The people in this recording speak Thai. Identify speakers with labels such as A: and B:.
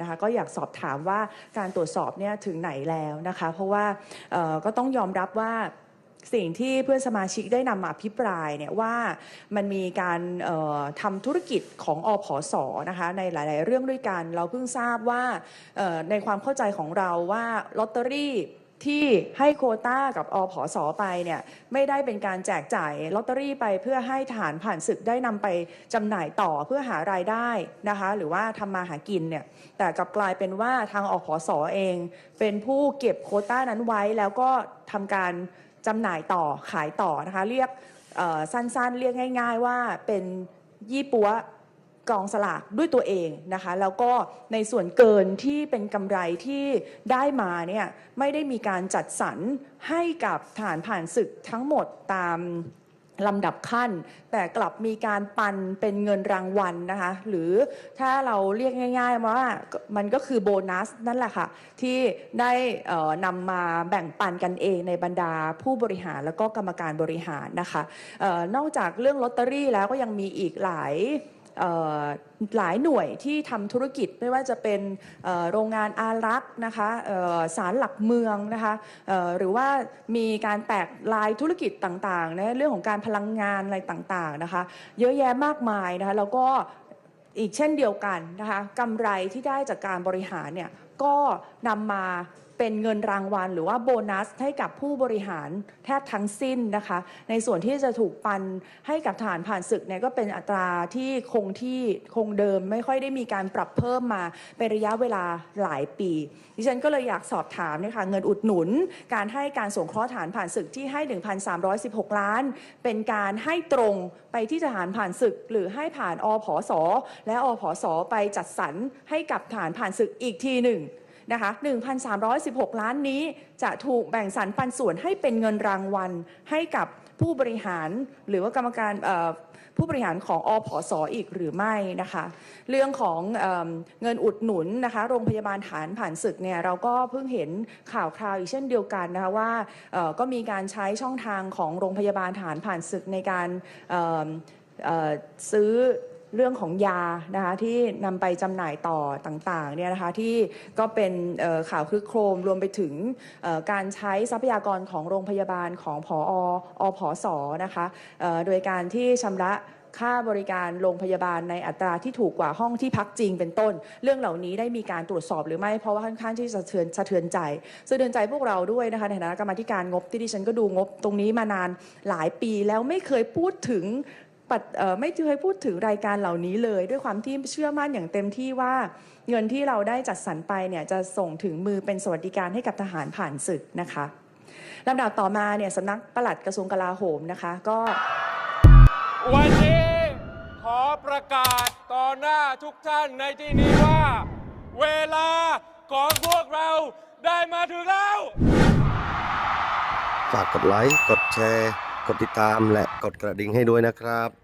A: นะคะก็อยากสอบถามว่าการตรวจสอบเนี่ยถึงไหนแล้วนะคะ เพราะว่าก็ต้องยอมรับว่าสิ่งที่เพื่อนสมาชิกได้นำมาพิปรายเนี่ยว่ามันมีการทำธุรกิจของอผสนะคะในหลาย ๆ เรื่องด้วยกัน เราเพิ่งทราบว่าในความเข้าใจของเราว่าลอตเตอรี่ ที่ให้โคต้ากับอผสไปเนี่ยไม่ได้เป็นการแจกจ่ายลอตเตอรี่ไปเพื่อให้ทหารผ่านศึกได้นำไปจำหน่ายต่อเพื่อหารายได้นะคะ หรือว่าทำมาหากินเนี่ยแต่กลับกลายเป็นว่าทางอผสเอง เป็นผู้เก็บโคต้านั้นไว้แล้วก็ทำการจำหน่ายต่อขายต่อนะคะ เรียกสั้นๆ เรียกง่าย ๆ ว่าเป็นยี่ปัว กองสลากด้วยตัวเองนะคะแล้วก็ในส่วนเกินที่เป็นกำไรที่ได้มาเนี่ยไม่ได้มีการจัดสรรให้กับฐานผ่านศึกทั้งหมดตามลำดับขั้น แต่กลับมีการปันเป็นเงินรางวัลนะคะหรือถ้าเราเรียกง่ายๆว่ามันก็คือโบนัสนั่นแหละค่ะ ที่ได้นำมาแบ่งปันกันเองในบรรดาผู้บริหารแล้วก็กรรมการบริหารนะคะออนอกจากเรื่องลอตเตอรี่แล้วก็ยังมีอีกหลาย หลายหน่วยที่ทำธุรกิจไม่ว่าจะเป็นโรงงานอารักษ์นะคะสารหลักเมืองนะคะหรือว่ามีการแตกลายธุรกิจต่างๆในเรื่องของการพลังงานอะไรต่างๆนะคะเยอะแยะมากมายนะคะแล้วก็อีกเช่นเดียวกันนะคะกำไรที่ได้จากการบริหารเนี่ย ก็นำมาเป็นเงินรางวัล หรือว่าโบนัสให้กับผู้บริหารแทบทั้งสิ้นนะคะ ในส่วนที่จะถูกปันให้กับฐานผ่านศึกเนี่ยก็เป็นอัตราที่คงที่คงเดิมไม่ค่อยได้มีการปรับเพิ่มมาเป็นระยะเวลาหลายปี ดิฉันก็เลยอยากสอบถามนี่ยค่ะเงินอุดหนุน การให้การสงเคราะห์ฐานผ่านศึกที่ให้ 1,316 ล้าน เป็นการให้ตรงไปที่ทหารผ่านศึก หรือให้ผ่านอผสและอผสไปจัดสรรให้กับฐานผ่านศึกอีกทีหนึ่ง นะคะ1,316 ล้านนี้จะถูกแบ่งสรรปันส่วนให้เป็นเงินรางวัลให้กับผู้บริหารหรือว่ากรรมการผู้บริหารของอผสอ.อีกหรือไม่นะคะ เรื่องของเอเงินอุดหนุนนะคะโรงพยาบาลฐานผ่านศึกเนี่ยเราก็เพิ่งเห็นข่าวคราวอีกเช่นเดียวกันนะคะว่าก็มีการใช้ช่องทางของโรงพยาบาลฐานผ่านศึกในการซื้อ เรื่องของยานะคะที่นำไปจำหน่ายต่อต่างๆเนี่ยนะคะที่ก็เป็นข่าวคลึกโครมรวมไปถึงการใช้ทรัพยากรของโรงพยาบาลของผออผสนะคะโดยการที่ชำระค่าบริการโรงพยาบาลในอัตราที่ถูกกว่าห้องที่พักจริงเป็นต้น เรื่องเหล่านี้ได้มีการตรวจสอบหรือไม่เพราะว่าค่อนข้างที่จะสะเทือนสะเทือนใจสะเทือนใจพวกเราด้วยนะคะในฐานะกรรมธิการงบที่ดิฉันก็ดูงบตรงนี้มานานหลายปีแล้วไม่เคยพูดถึง ไม่เคยพูดถึงรายการเหล่านี้เลย ด้วยความที่เชื่อมั่นอย่างเต็มที่ว่า เงินที่เราได้จัดสรรไปเนี่ยจะส่งถึงมือเป็นสวัสดิการให้กับทหารผ่านศึกนะคะลำดับต่อมาเนี่ยสำนักปลัดกระทรวงกลาโหมนะคะ ก็
B: วันนี้ขอประกาศต่อหน้าทุกท่านในที่นี้ว่า เวลาของพวกเราได้มาถึงแล้ว
C: ฝากกดไลค์ กดแชร์ กดติดตามและกดกระดิ่งให้ด้วยนะครับ